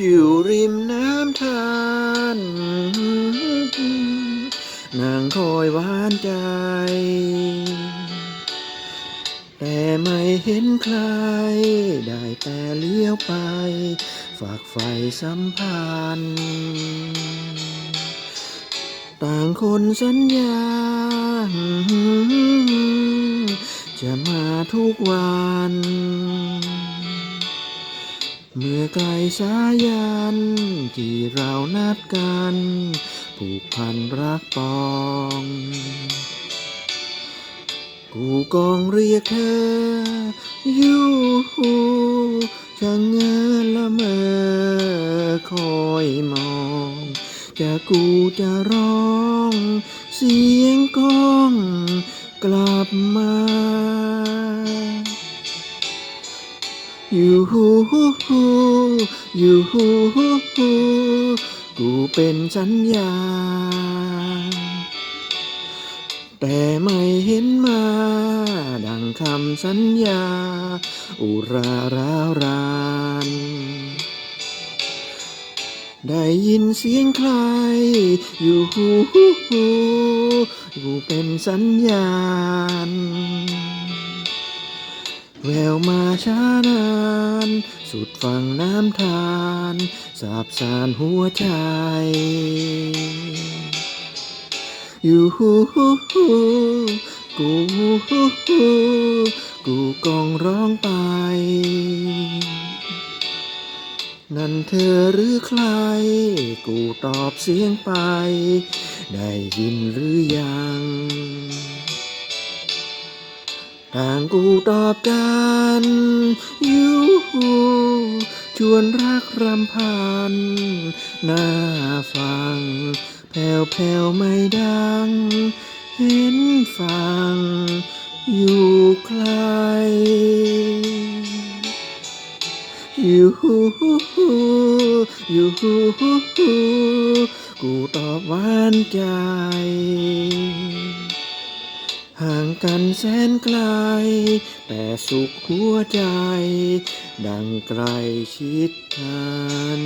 อยู่ริมน้ำทานนางคอยหวานใจ แต่ไม่เห็นใคร ได้แต่เลี้ยวไป ฝากไฟสัมพันธ์ต่างคนสัญญา จะมาทุกวัน เมื่อไกลสายัน ที่เรานัดกัน ผูกพันรักปอง กูกองเรียกเธออยู่ช่างเงินละเมอคอยมองจะกูจะร้อง เสียงก้องกลับมา อยู่ฮูฮูฮูอยู่ฮูฮูฮูกูเป็นสัญญา แต่ไม่เห็นมา ดังคำสัญญา อุราราวรานได้ยินเสียงใคร อยู่หูหูหูกูเป็นสัญญาณ แววมาช้านาน สุดฝั่งน้ำทาน สาบสานหัวใจ อยู่ฮูฮูฮูกูฮูฮูฮูกูกองร้องไป นั่นเธอหรือใคร กูตอบเสียงไป ได้ยินหรือยัง ต่างกูตอบกันยู่ชวนรักรำพัน น่าฟัง แผ่วแผ่วไม่ดัง เห็นฟัง อยู่ใครอยู่ฮูฮูยู่ฮูฮูกูตอบหวานใจ กันแสนไกล แต่สุขหัวใจ ดังไกลชิดกัน